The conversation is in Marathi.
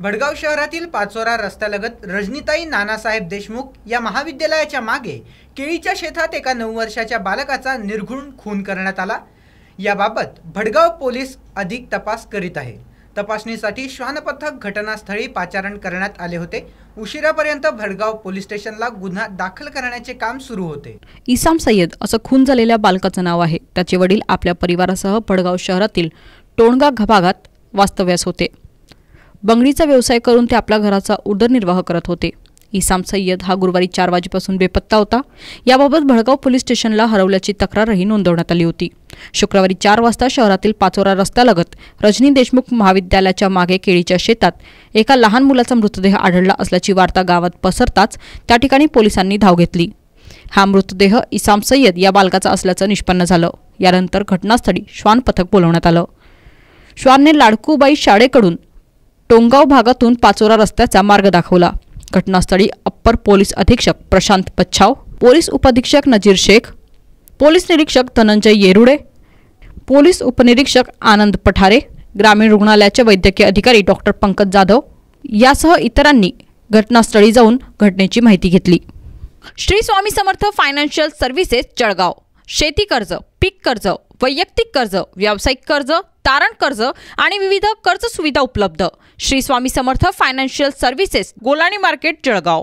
भडगाव शहरातील पाचोरा रस्त्यालगत रजनीताई नानासाहेब देशमुख या महाविद्यालयाच्या मागे केळीच्या शेतात एका नऊ वर्षाच्या बालकाचा निर्घृण खून करण्यात आला. याबाबत भडगाव पोलीस अधिक तपास करीत आहे. तपासणीसाठी श्वानपथक घटनास्थळी पाचारण करण्यात आले होते. उशिरापर्यंत भडगाव पोलीस स्टेशनला गुन्हा दाखल करण्याचे काम सुरू होते. इसाम सय्यद असं खून झालेल्या बालकाचं नाव आहे. त्याचे वडील आपल्या परिवारासह भडगाव शहरातील टोणगा भागात वास्तव्यास होते. बंगडीचा व्यवसाय करून ते आपल्या घराचा उदरनिर्वाह करत होते. इसाम सय्यद हा गुरुवारी चार वाजेपासून बेपत्ता होता. याबाबत भडगाव पोलीस स्टेशनला हरवल्याची तक्रारही नोंदवण्यात आली होती. शुक्रवारी चार वाजता शहरातील पाचोरा रस्त्यालगत रजनी देशमुख महाविद्यालयाच्या मागे केळीच्या शेतात एका लहान मुलाचा मृतदेह आढळला असल्याची वार्ता गावात पसरताच त्या ठिकाणी पोलिसांनी धाव घेतली. हा मृतदेह इसाम सय्यद या बालकाचा असल्याचं निष्पन्न झालं. यानंतर घटनास्थळी श्वान पथक बोलवण्यात आलं. श्वानने लाडकूबाई शाळेकडून टोंगाव भागातून पाचोरा रस्त्याचा मार्ग दाखवला. घटनास्थळी अप्पर पोलीस अधीक्षक प्रशांत पच्छाव पोलीस उपअधीक्षक नजीर शेख पोलीस निरीक्षक धनंजय येरुडे पोलीस उपनिरीक्षक आनंद पठारे ग्रामीण रुग्णालयाचे वैद्यकीय अधिकारी डॉक्टर पंकज जाधव यासह इतरांनी घटनास्थळी जाऊन घटनेची माहिती घेतली. Shri Swami Samarth financial services Jalgaon. शेती कर्ज पीक कर्ज वैयक्तिक कर्ज व्यावसायिक कर्ज तारण कर्ज आणि विविध कर्ज सुविधा उपलब्ध. Shri Swami Samarth financial services Golani market Jalgaon.